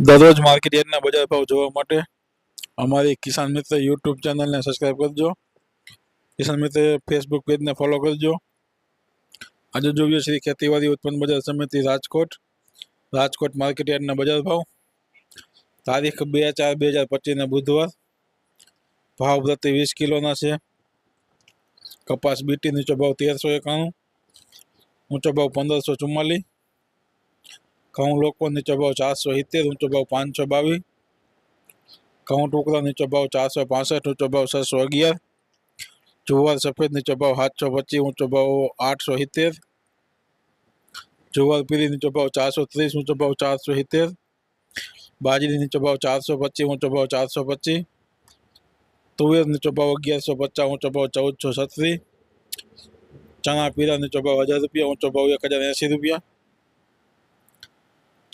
દરરોજ માર્કેટ યાર્ડના બજાર ભાવ જોવા માટે અમારી કિસાન મિત્ર યુટ્યુબ ચેનલને સબસ્ક્રાઈબ કરજો. કિસાન મિત્ર ફેસબુક પેજને ફોલો કરજો. આજે જોઈએ શ્રી ખેતીવાડી ઉત્પન્ન બજાર સમિતિ રાજકોટ. રાજકોટ માર્કેટ યાર્ડના બજાર ભાવ. તારીખ બે ચાર બે હજાર પચીસને બુધવાર. ભાવ પ્રતિ વીસ કિલોના છે. કપાસ બીટી નીચો ભાવ તેરસો એકાણું. ઊંચો ભાવ પંદરસો ચુમ્માલીસ. ઘઉં લોકો નીચો ભાવ ચારસો સિત્તેર ઊંચો ભાવ પાંચસો બાવીસ ઘઉં ટુકડા નીચો ભાવ ચારસો પાસઠ ઊંચો ભાવ છસો અગિયાર જુવાર સફેદ નીચો ભાવ સાતસો પચીસ ઊંચો ભાવ આઠસો સિત્તેર જુવાર પીળી નીચો ભાવ ચારસો ત્રીસ ઊંચો ભાવ ચારસો સિત્તેર બાજરી નીચો ભાવ ચારસો પચીસ ઊંચો ભાવ ચારસો પચીસ તુવેર નીચો ભાવ અગિયારસો પચાસ ઊંચો ભાવ ચૌદસો છત્રીસ ચણા પીળા નીચો ભાવ હજાર રૂપિયા ઊંચો ભાવ એક હજાર એંસી રૂપિયા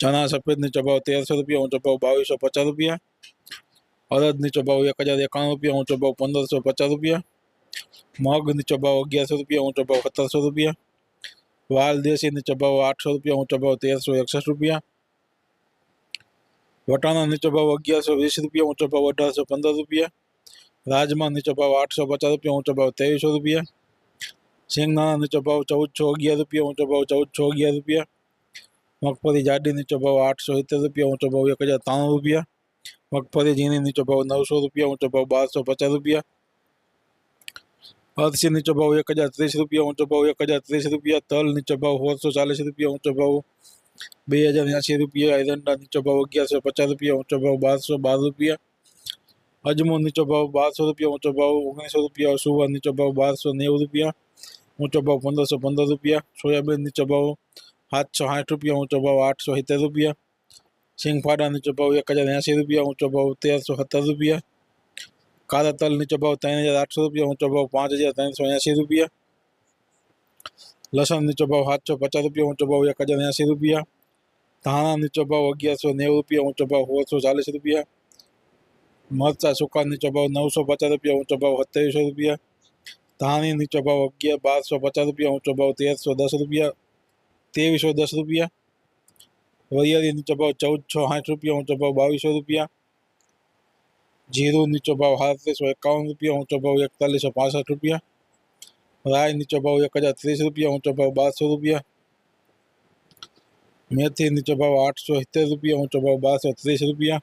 ચણા સફેદ નીચો ભાવ તેરસો રૂપિયા ઊંચો ભાવ બાવીસો પચાસ રૂપિયા અડદ નીચો ભાવ એક હજાર એકાણું રૂપિયા ઊંચો ભાવ પંદરસો પચાસ રૂપિયા મગ નીચો ભાવ અગિયારસો રૂપિયા ઊંચો ભાવ સત્તરસો રૂપિયા વાલ દેશી નીચો ભાવ આઠસો રૂપિયા ઊંચો ભાવ તેરસો એકસઠ રૂપિયા વટાણા નીચો ભાવ અગિયારસો વીસ રૂપિયા ઊંચો ભાવ અઢારસો પંદર રૂપિયા રાજમા નીચો ભાવ આઠસો પચાસ રૂપિયા ઊંચો ભાવ ત્રેવીસો રૂપિયા સિંગદાણા નીચો ભાવ ચૌદસો અગિયાર રૂપિયા ઊંચો ભાવ ચૌદસો અગિયાર રૂપિયા મગફળી જાડી નીચો ભાવ આઠસો સિત્તેર રૂપિયા ઊંચો ભાવ એક હજાર ત્રાણું રૂપિયા મગફળી ઝીણી નીચો ભાવ નવસો રૂપિયા ઊંચો ભાવ બારસો પચાસ રૂપિયા અરસી નીચો ભાવ એક હજાર ત્રીસ રૂપિયા ઊંચો ભાવ એક હજાર ત્રીસ રૂપિયા તલ નીચો ભાવ સોળસો ચાલીસ રૂપિયા ઊંચો ભાવ બે હજાર એંસી રૂપિયા એરંડા નીચો ભાવ અગિયારસો પચાસ રૂપિયા ઊંચો ભાવ બારસો બાર રૂપિયા અજમો નીચો ભાવ બારસો રૂપિયા ઊંચો ભાવ ઓગણીસો રૂપિયા સુવર નીચો ભાવ બારસો નેવું રૂપિયા ઊંચો ભાવ પંદરસો પંદર રૂપિયા સોયાબીન નીચો ભાવ સાતસો સાઠ રૂપિયા ઊંચો ભાવ આઠસો સિત્તેર રૂપિયા સિંગફાડા નીચો ભાવ એક હજાર એંસી રૂપિયા ઊંચો ભાવ તેરસો સત્તર રૂપિયા કાળા તલ નીચો ભાવ ત્રણ હજાર આઠસો રૂપિયા ઊંચો ભાવ પાંચ હજાર ત્રણસો એંસી રૂપિયા લસણ નીચો ભાવ સાતસો પચાસ રૂપિયા ઊંચો ભાવ એક હજાર એંસી રૂપિયા ધાણા નીચો ભાવ અગિયારસો નેવું રૂપિયા ઊંચો ભાવ સોળસો ચાલીસ રૂપિયા મરચા સૂકા નીચો ભાવ નવસો પચાસ રૂપિયા ઊંચો ભાવ સત્યાવીસો રૂપિયા ધાણી નીચો ભાવ અગિયાર બારસો પચાસ રૂપિયા ઊંચો ભાવ તેરસો દસ રૂપિયા ત્રેવીસો દસ રૂપિયા વરિયાળી નીચો ભાવ ચૌદસો સાઠ રૂપિયા ઊંચો ભાવ બાવીસો રૂપિયા જીરું નીચો ભાવ સાડત્રીસો એકાવન રૂપિયા ઊંચો ભાવ એકતાલીસો પાસઠ રૂપિયા રાય નીચો ભાવ એક હજાર ત્રીસ રૂપિયા ઊંચો ભાવ બારસો રૂપિયા મેથી નીચો ભાવ આઠસો સિત્તેર રૂપિયા ઊંચો ભાવ બારસો ત્રીસ રૂપિયા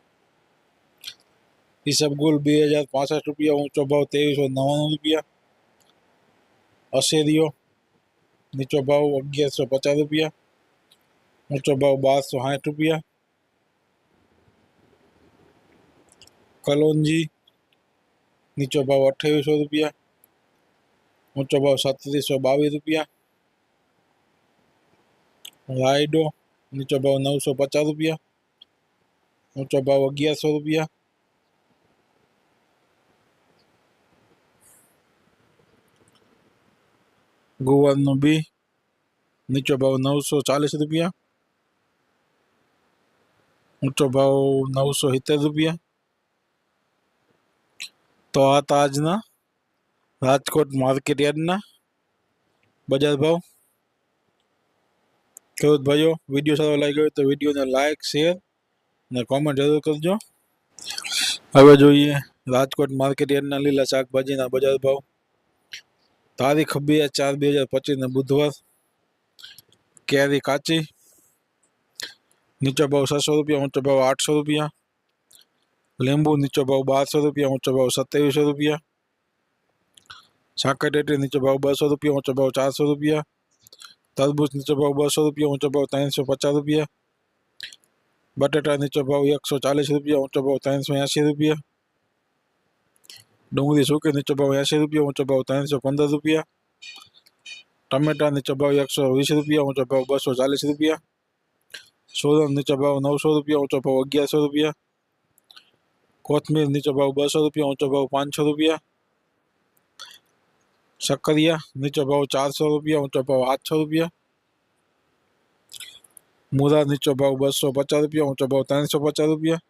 ઈસબગુલ બે હજાર પાસઠ રૂપિયા ઊંચો ભાવ ત્રેવીસો નવ્વાણું રૂપિયા અશેરીઓ નીચો ભાવ અગિયારસો પચાસ રૂપિયા ઊંચો ભાવ બારસો સાઠ રૂપિયા કલોંજી નીચો ભાવ અઠ્યાવીસો રૂપિયા ઊંચો ભાવ સત્રીસો બાવીસ રૂપિયા રાયડો નીચો ભાવ નવસો પચાસ રૂપિયા ઊંચો ભાવ અગિયારસો રૂપિયા ગુવારનું બી નીચો ભાવ નવસો ચાલીસ રૂપિયા ઊંચો ભાવ નવસો સિત્તેર રૂપિયા તો આ હતા આજના રાજકોટ માર્કેટ યાર્ડના બજાર ભાવ ખેડૂત ભાઈઓ વિડીયો સારો લાગ્યો હોય તો વિડીયોને લાઈક શેર અને કોમેન્ટ જરૂર કરજો હવે જોઈએ રાજકોટ માર્કેટ યાર્ડના લીલા શાકભાજીના બજાર ભાવ તારીખ બે ચાર બે હજાર પચીસને બુધવાર કેરી કાચી નીચો ભાવ છસો રૂપિયા ઊંચો ભાવ આઠસો રૂપિયા લીંબુ નીચો ભાવ બારસો રૂપિયા ઊંચો ભાવ સત્યાવીસો રૂપિયા સાકરટેટી નીચો ભાવ બસો રૂપિયા ઊંચો ભાવ ચારસો રૂપિયા તરબૂચ નીચો ભાવ બસો રૂપિયા ઊંચો ભાવ ત્રણસો પચાસ રૂપિયા બટાટા નીચો ભાવ એકસો ચાલીસ રૂપિયા ઊંચો ભાવ ત્રણસો એંસી રૂપિયા ડુંગળી સૂકી નીચો ભાવ એંસી રૂપિયા ઊંચો ભાવ ત્રણસો પંદર રૂપિયા ટમેટા નીચો ભાવ એકસો વીસ રૂપિયા ઊંચો ભાવ બસો ચાલીસ રૂપિયા સોરન નીચો ભાવ નવસો રૂપિયા ઊંચો ભાવ અગિયારસો રૂપિયા કોથમીર નીચો ભાવ બસો રૂપિયા ઊંચો ભાવ પાંચસો રૂપિયા શક્કરિયા નીચો ભાવ ચારસો રૂપિયા ઊંચો ભાવ આઠસો રૂપિયા મૂળા નીચો ભાવ બસો પચાસ રૂપિયા ઊંચો ભાવ ત્રણસો પચાસ રૂપિયા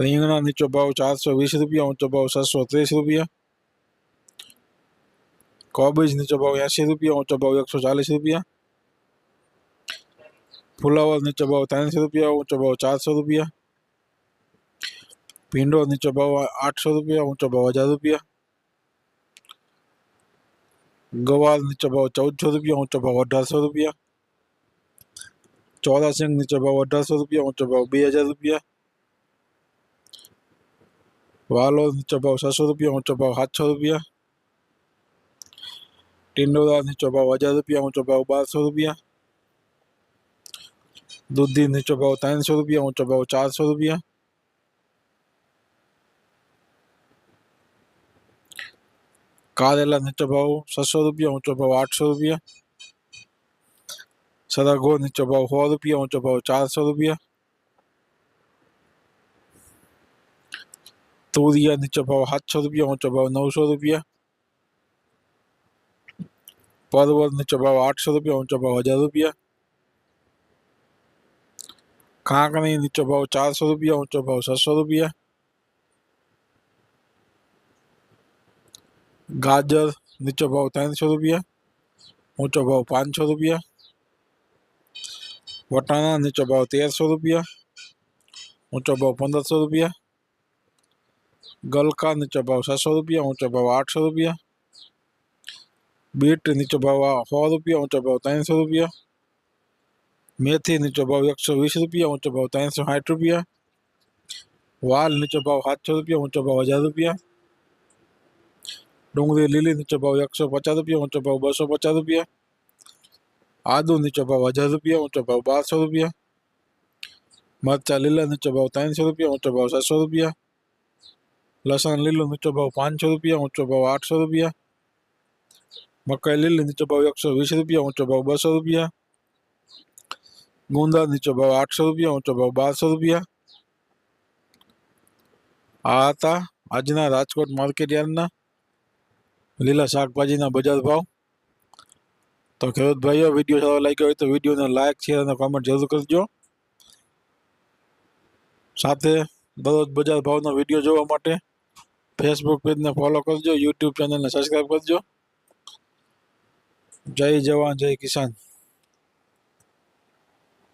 રીંગણા નીચો ભાવ ચારસો વીસ રૂપિયા ઊંચો ભાવ છસો ત્રીસ રૂપિયા કોબીજ નીચો ભાવ એંસી રૂપિયા ઊંચો ભાવ એકસો ચાલીસ રૂપિયા ફુલાવર નીચો ભાવ ત્રણસો રૂપિયા ઊંચો ભાવ ચારસો રૂપિયા ભીંડો નીચો ભાવ આઠસો રૂપિયા ઊંચો ભાવ હજાર રૂપિયા ગવાર નીચો ભાવ ચૌદસો રૂપિયા ઊંચો ભાવ અઢારસો રૂપિયા ચોરાસિંગ નીચો ભાવ અઢારસો રૂપિયા ઊંચો ભાવ બે હજાર રૂપિયા વાલો નીચો ભાવ છસો રૂપિયા ઊંચો ભાવ સાતસો રૂપિયા ટિંડોરા નીચો ભાવ હજાર રૂપિયા ઊંચો ભાવ બારસો રૂપિયા દૂધી નીચો ભાવ ત્રણસો રૂપિયા ઊંચો ભાવ ચારસો રૂપિયા કારેલા નીચો ભાવ છસો રૂપિયા ઊંચો ભાવ આઠસો રૂપિયા સરગવો નીચો ભાવ સો રૂપિયા ઊંચો ભાવ ચારસો રૂપિયા तो दिया भाव सात सौ रुपया ऊँचा भाव नौ सौ रुपया परवल ने भाव आठ सौ रुपया ऊँचा भाव हज़ार रुपया कांकनी ने भाव चार सौ रुपया ऊँचा भाव सात सौ रुपया गाजर नीचे भाव तीन सौ रुपया ऊँचा भाव पाँच सौ रुपया वटाणा नीचे भाव तेरह सौ रुपया ऊँचा भाव पंद्रह सौ रुपया गल का नीचा भाव छह सौ रुपया ऊँचा भाव आठ सौ रुपया। बीट नीचो भाव सौ रुपया ऊँचा भाव तीन सौ रुपया। मेथी नीचो भाव एक सौ वीस रुपया ऊँचो भाव तीन सौ साठ रुपया। वाल नीचो भाव सात सौ रुपया ऊँचो भाव हज़ार रुपया। डूंगरी लीली नीचो भाव एक सौ पचास रुपया ऊँचो भाव बसो पचास रुपया। आदू नीचो भाव हज़ार रुपया ऊँचो भाव बारह सौ रुपया। मरचा लीला नीचो भाव तीन सौ रुपया ऊँचो भाव सात सौ रुपया। લસણ લીલું નીચો ભાવ પાંચસો રૂપિયા, ઊંચો ભાવ આઠસો રૂપિયા. મકાઈ લીલી નીચો ભાવ એકસો વીસ રૂપિયા, ઊંચો ભાવ બસો રૂપિયા. ગુંદા નીચો ભાવ આઠસો રૂપિયા, ઊંચો ભાવ બારસો રૂપિયા. આ હતા આજના રાજકોટ માર્કેટ યાર્ડના લીલા શાકભાજીના બજાર ભાવ. તો ખેડૂત ભાઈઓ વીડિયો સારો લાગ્યો હોય તો વિડીયોને લાઇક શેર અને કોમેન્ટ જરૂર કરજો. સાથે દરરોજ બજાર ભાવનો વીડિયો જોવા માટે ફેસબુક પેજને ફોલો કરજો યુટ્યુબ ચેનલને સબસ્ક્રાઈબ કરજો. જય જવાન જય કિસાન.